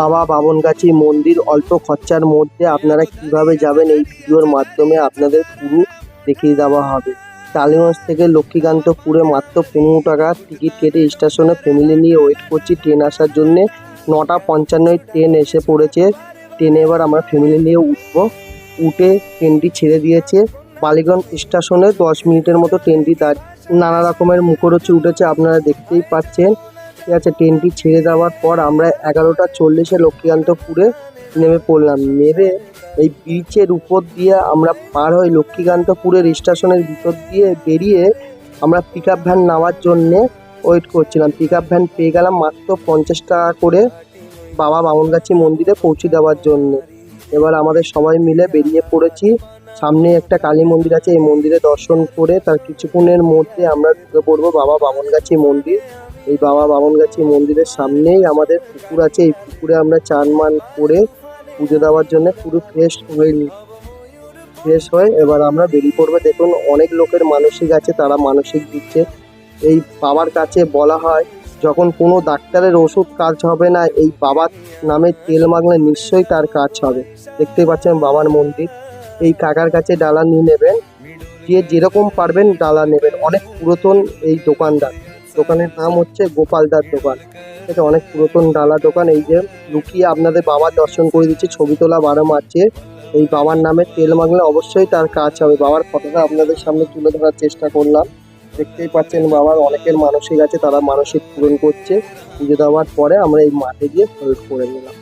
বাবা বামনগাছি মন্দির অল্প খরচার মধ্যে আপনারা কীভাবে যাবেন এই ভিডিওর মাধ্যমে আপনাদের পুরো দেখিয়ে দেওয়া হবে। টালিগঞ্জ থেকে লক্ষ্মীকান্তপুরে মাত্র পনেরো টাকা টিকিট কেটে স্টেশনে ফ্যামিলি নিয়ে ওয়েট করছি ট্রেন আসার জন্যে। নটা পঞ্চান্নয় ট্রেন এসে পড়েছে। ট্রেনে এবার আমরা ফ্যামিলি নিয়ে উঠবো। উঠে ট্রেনটি ছেড়ে দিয়েছে। বালিগঞ্জ স্টেশনে দশ মিনিটের মতো ট্রেনটি দাঁড় নানা রকমের মুখরোচি উঠেছে, আপনারা দেখতেই পাচ্ছেন। ঠিক আছে, ট্রেনটি ছেড়ে দেওয়ার পর আমরা এগারোটা চল্লিশে লক্ষ্মীকান্তপুরে নেমে পড়লাম। নেমে এই ব্রিজের উপর দিয়ে আমরা পার হয়ে লক্ষ্মীকান্তপুরের স্টেশনের ভিতর দিয়ে বেরিয়ে আমরা পিক আপ ভ্যান নেওয়ার জন্যে ওয়েট করছিলাম। পিক আপ ভ্যান পেয়ে গেলাম মাত্র পঞ্চাশ টাকা করে বাবা বামনগাছি মন্দিরে পৌঁছে দেওয়ার জন্য। এবার আমাদের সবাই মিলে বেরিয়ে পড়েছি। সামনে একটা কালী মন্দির আছে, এই মন্দিরে দর্শন করে তার কিছুক্ষণের মধ্যে আমরা ঢুকে পড়ব বাবা বামনগাছি মন্দির। এই বাবা বামনগাছি মন্দিরের সামনেই আমাদের পুকুর আছে। এই পুকুরে আমরা চান মান করে পুজো দেওয়ার জন্য পুরো ফ্রেশ হয়ে নি ফ্রেশ হয়ে এবার আমরা বেরিয়ে পড়ব। দেখুন, অনেক লোকের মানসিক আছে, তারা মানসিক দিচ্ছে। এই বাবার কাছে বলা হয়, যখন কোনো ডাক্তারের ওষুধ কাজ হবে না, এই বাবার নামে তেল মাগলে নিশ্চয়ই তার কাজ হবে। দেখতেই পাচ্ছেন বাবার মন্দির। এই কাকার কাছে ডালা নিয়ে নেবেন। যে যেরকম পারবেন ডালা নেবেন। অনেক পুরাতন এই দোকানদার। দোকানের নাম হচ্ছে গোপালদার দোকান। এটা অনেক পুরাতন ডালা দোকান। এই যে লুকিয়ে আপনাদের বাবার দর্শন করে দিচ্ছে, ছবি তোলা বারো মার্চে। এই বাবার নামে তেল মাগলে অবশ্যই তার কাজ হবে। বাবার ফটোটা আপনাদের সামনে তুলে ধরার চেষ্টা করলাম। দেখতেই পাচ্ছেন বাবার অনেকের মানসিক আছে, তারা মানসিক পূরণ করছে। পুজো দেওয়ার পরে আমরা এই মাঠে গিয়ে হোল্ড করে নিলাম।